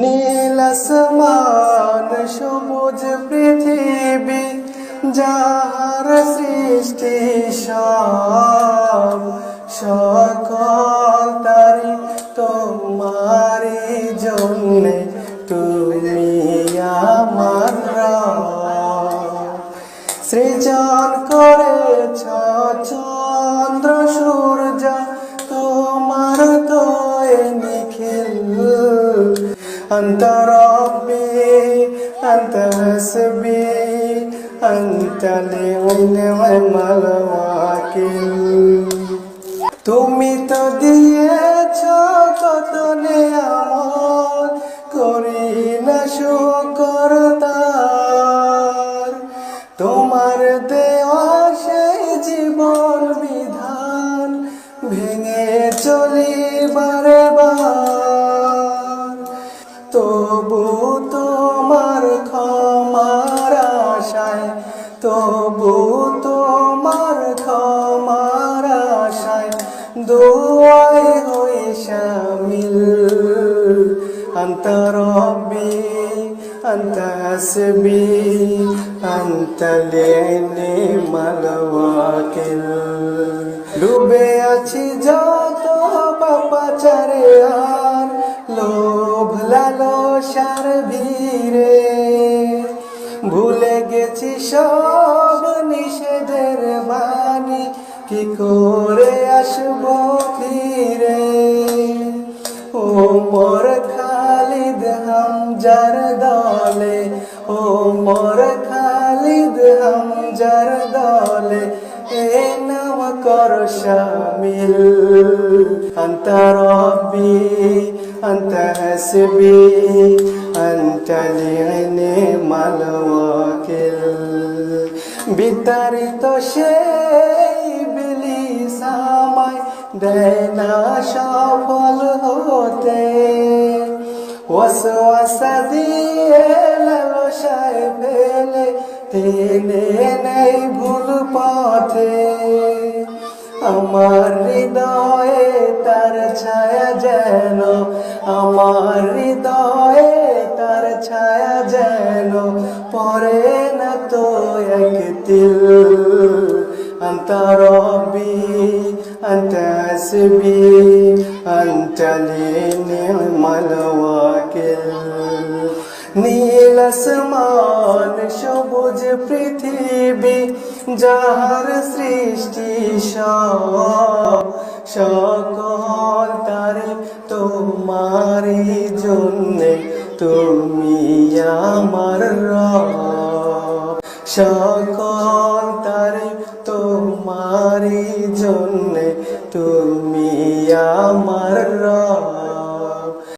নীল আসমান, সবুজ পৃথিবী, যাহার সৃষ্টি সব, সকল তারি তোমারি জন্যে তুমি আমার। সৃজন করেছ চন্দ্র, সূর্য অন্তরবি অন্ত হসবি অন্ত লিমাল ওয়াকিল তুমি তো দিয়েছ কত নিয়ামত করি না শুকর তার। তোমার দেওয়া সেই জীবন বিধান, ভেঙে চলি তবু তোমার ক্ষমার আশায়, তবু তোমার ক্ষমার আশায় দোয়াই হয়ে শামিল অন্তরবি অন্তসবি অন্তলেনে মালওয়াকিল ডুবে আছি যত বাবা চারে আশার ভিড়ে ভুলে গেছি সব নিষেধের বাণী। কি করে আসব ফিরে? ও মর খালিদ হামজার দলে, ও মর খালিদ হামজার দলে, এ নাম কর শামিল। অন্তর أنت حسبي أنت لنعم الوكيل বিতাড়িত সেই বিলিস আমায় দেয় না সফল হতে ওয়াসওয়াসা দিয়ে লালসায় ফেলে টেনে নেই ভুল পথে আমার হৃদয়ে তার ছায়া যেন আমার হৃদয়ে তার ছায়া যেন পরে না তো এক তিল أنت ربي أنت حسبي أنت لي نعم الوكيل নীল আসমান সবুজ পৃথিবী যাহার সৃষ্টি সব সকল তারে তোমারি জন্যে তুমি আমার সকল তারে তোমারি জন্যে তুমি আমার রব।